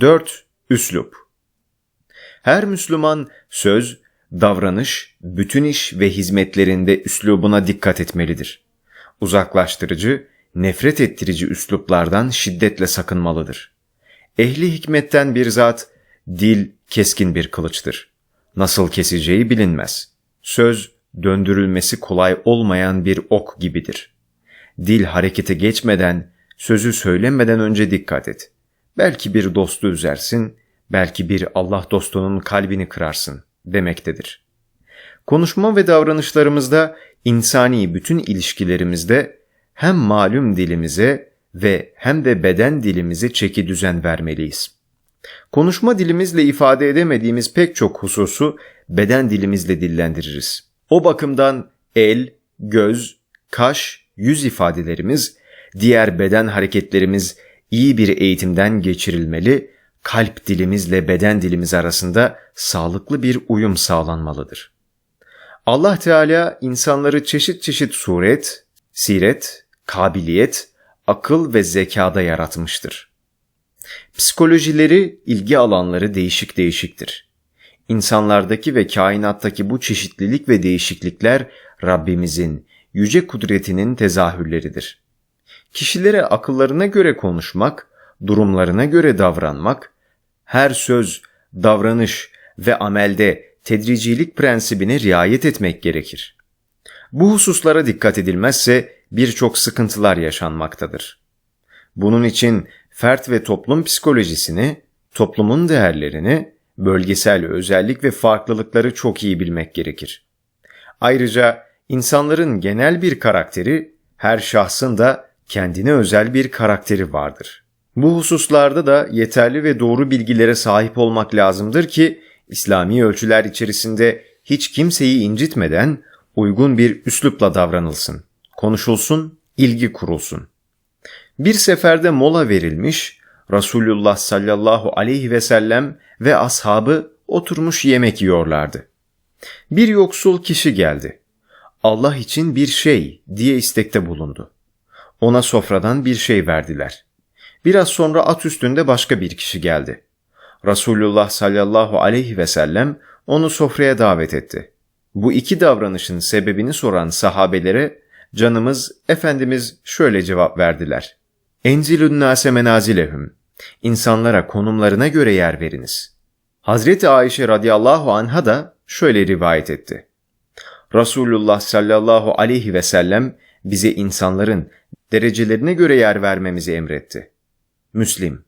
4. Üslup Her Müslüman söz, davranış, bütün iş ve hizmetlerinde üslubuna dikkat etmelidir. Uzaklaştırıcı, nefret ettirici üsluplardan şiddetle sakınmalıdır. Ehli hikmetten bir zat, dil keskin bir kılıçtır. Nasıl keseceği bilinmez. Söz, döndürülmesi kolay olmayan bir ok gibidir. Dil harekete geçmeden, sözü söylemeden önce dikkat et. Belki bir dostu üzersin, belki bir Allah dostunun kalbini kırarsın demektedir. Konuşma ve davranışlarımızda, insani bütün ilişkilerimizde hem malum dilimize ve hem de beden dilimize çeki düzen vermeliyiz. Konuşma dilimizle ifade edemediğimiz pek çok hususu beden dilimizle dillendiririz. O bakımdan el, göz, kaş, yüz ifadelerimiz, diğer beden hareketlerimiz iyi bir eğitimden geçirilmeli, kalp dilimizle beden dilimiz arasında sağlıklı bir uyum sağlanmalıdır. Allah Teala insanları çeşit çeşit suret, siret, kabiliyet, akıl ve zekada yaratmıştır. Psikolojileri, ilgi alanları değişik değişiktir. İnsanlardaki ve kainattaki bu çeşitlilik ve değişiklikler Rabbimizin, yüce kudretinin tezahürleridir. Kişilere akıllarına göre konuşmak, durumlarına göre davranmak, her söz, davranış ve amelde tedricilik prensibine riayet etmek gerekir. Bu hususlara dikkat edilmezse birçok sıkıntılar yaşanmaktadır. Bunun için fert ve toplum psikolojisini, toplumun değerlerini, bölgesel özellik ve farklılıkları çok iyi bilmek gerekir. Ayrıca insanların genel bir karakteri, her şahsın da kendine özel bir karakteri vardır. Bu hususlarda da yeterli ve doğru bilgilere sahip olmak lazımdır ki İslami ölçüler içerisinde hiç kimseyi incitmeden uygun bir üslupla davranılsın, konuşulsun, ilgi kurulsun. Bir seferde mola verilmiş, Resulullah sallallahu aleyhi ve sellem ve ashabı oturmuş yemek yiyorlardı. Bir yoksul kişi geldi. Allah için bir şey diye istekte bulundu. Ona sofradan bir şey verdiler. Biraz sonra at üstünde başka bir kişi geldi. Resulullah sallallahu aleyhi ve sellem onu sofraya davet etti. Bu iki davranışın sebebini soran sahabelere canımız Efendimiz şöyle cevap verdiler. Enzilün nase menazilehum. İnsanlara konumlarına göre yer veriniz. Hazreti Ayşe radıyallahu anha da şöyle rivayet etti. Resulullah sallallahu aleyhi ve sellem bize insanların derecelerine göre yer vermemizi emretti. Müslim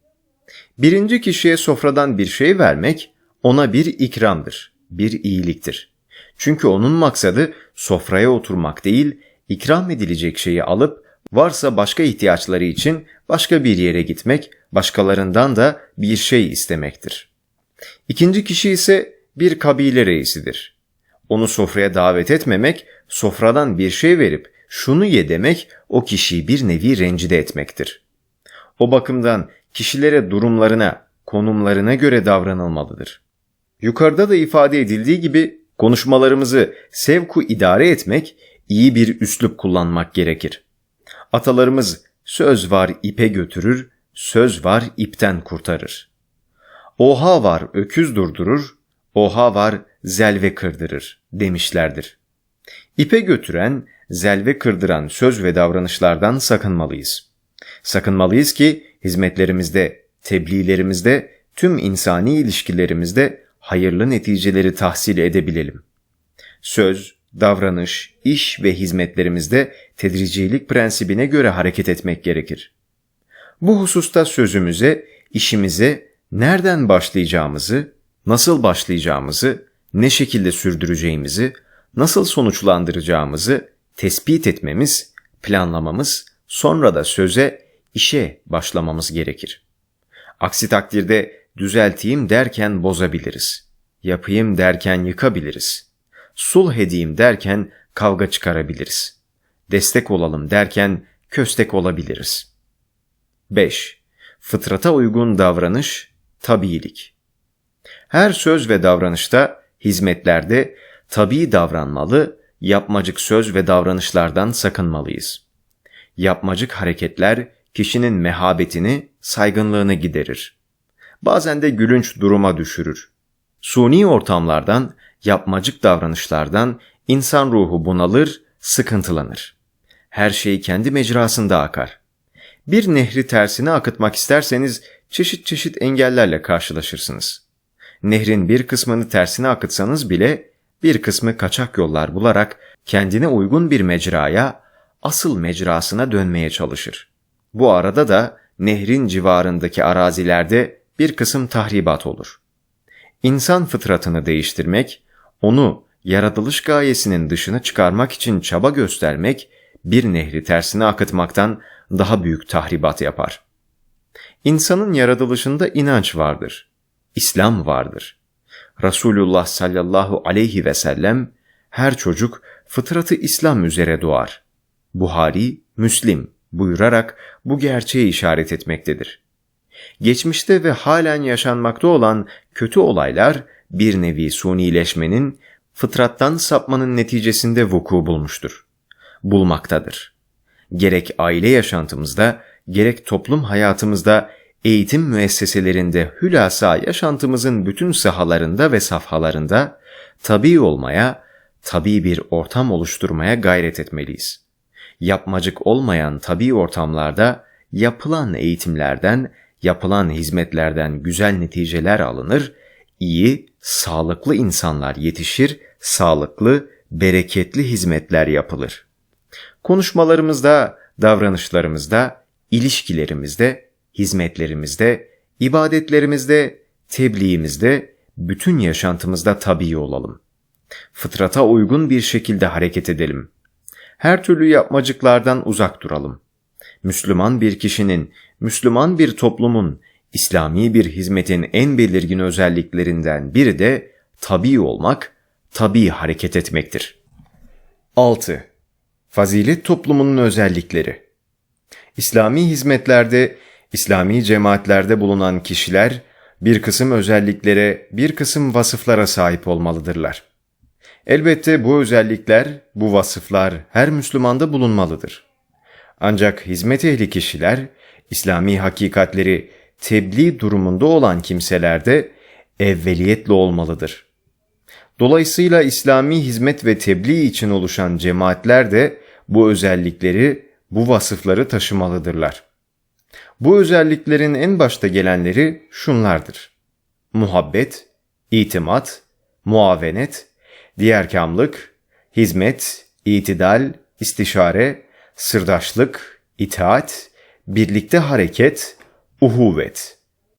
Birinci kişiye sofradan bir şey vermek ona bir ikramdır, bir iyiliktir. Çünkü onun maksadı sofraya oturmak değil, ikram edilecek şeyi alıp varsa başka ihtiyaçları için başka bir yere gitmek, başkalarından da bir şey istemektir. İkinci kişi ise bir kabile reisidir. Onu sofraya davet etmemek, sofradan bir şey verip şunu ye demek o kişiyi bir nevi rencide etmektir. O bakımdan kişilere durumlarına, konumlarına göre davranılmalıdır. Yukarıda da ifade edildiği gibi konuşmalarımızı sevku idare etmek, iyi bir üslup kullanmak gerekir. Atalarımız söz var ipe götürür, söz var ipten kurtarır. Oha var öküz durdurur, oha var zelve kırdırır demişlerdir. İpe götüren, zelve kırdıran söz ve davranışlardan sakınmalıyız. Sakınmalıyız ki hizmetlerimizde, tebliğlerimizde, tüm insani ilişkilerimizde hayırlı neticeleri tahsil edebilelim. Söz, davranış, iş ve hizmetlerimizde tedricilik prensibine göre hareket etmek gerekir. Bu hususta sözümüze, işimize nereden başlayacağımızı, nasıl başlayacağımızı, ne şekilde sürdüreceğimizi, nasıl sonuçlandıracağımızı tespit etmemiz, planlamamız, sonra da söze işe başlamamız gerekir. Aksi takdirde düzelteyim derken bozabiliriz. Yapayım derken yıkabiliriz. Sulh edeyim derken kavga çıkarabiliriz. Destek olalım derken köstek olabiliriz. 5. Fıtrata uygun davranış, tabiilik. Her söz ve davranışta, hizmetlerde tabii davranmalı, yapmacık söz ve davranışlardan sakınmalıyız. Yapmacık hareketler kişinin mehabetini, saygınlığını giderir. bazen de gülünç duruma düşürür. Suni ortamlardan, yapmacık davranışlardan insan ruhu bunalır, sıkıntılanır. Her şey kendi mecrasında akar. Bir nehri tersine akıtmak isterseniz çeşit çeşit engellerle karşılaşırsınız. Nehrin bir kısmını tersine akıtsanız bile bir kısmı kaçak yollar bularak kendine uygun bir mecraya, asıl mecrasına dönmeye çalışır. Bu arada da nehrin civarındaki arazilerde bir kısım tahribat olur. İnsan fıtratını değiştirmek, onu yaratılış gayesinin dışına çıkarmak için çaba göstermek, bir nehri tersine akıtmaktan daha büyük tahribat yapar. İnsanın yaratılışında inanç vardır. İslam vardır. Resulullah sallallahu aleyhi ve sellem her çocuk fıtratı İslam üzere doğar. Buhari, Müslim buyurarak bu gerçeğe işaret etmektedir. Geçmişte ve halen yaşanmakta olan kötü olaylar bir nevi sunileşmenin, fıtrattan sapmanın neticesinde vuku bulmuştur. Bulmaktadır. Gerek aile yaşantımızda, gerek toplum hayatımızda, eğitim müesseselerinde hülasa yaşantımızın bütün sahalarında ve safhalarında tabi olmaya, tabi bir ortam oluşturmaya gayret etmeliyiz. Yapmacık olmayan tabi ortamlarda yapılan eğitimlerden, yapılan hizmetlerden güzel neticeler alınır, iyi, sağlıklı insanlar yetişir, sağlıklı, bereketli hizmetler yapılır. Konuşmalarımızda, davranışlarımızda, ilişkilerimizde, hizmetlerimizde, ibadetlerimizde, tebliğimizde, bütün yaşantımızda tabii olalım. Fıtrata uygun bir şekilde hareket edelim. Her türlü yapmacıklardan uzak duralım. Müslüman bir kişinin, Müslüman bir toplumun, İslami bir hizmetin en belirgin özelliklerinden biri de tabi olmak, tabi hareket etmektir. 6. Fazilet toplumunun özellikleri İslami hizmetlerde, İslami cemaatlerde bulunan kişiler bir kısım özelliklere, bir kısım vasıflara sahip olmalıdırlar. Elbette bu özellikler, bu vasıflar her Müslümanda bulunmalıdır. Ancak hizmet ehli kişiler, İslami hakikatleri tebliğ durumunda olan kimselerde evveliyetle olmalıdır. Dolayısıyla İslami hizmet ve tebliğ için oluşan cemaatler de bu özellikleri, bu vasıfları taşımalıdırlar. Bu özelliklerin en başta gelenleri şunlardır. Muhabbet, itimat, muavenet, diğerkamlık, hizmet, itidal, istişare, sırdaşlık, itaat, birlikte hareket, uhuvvet.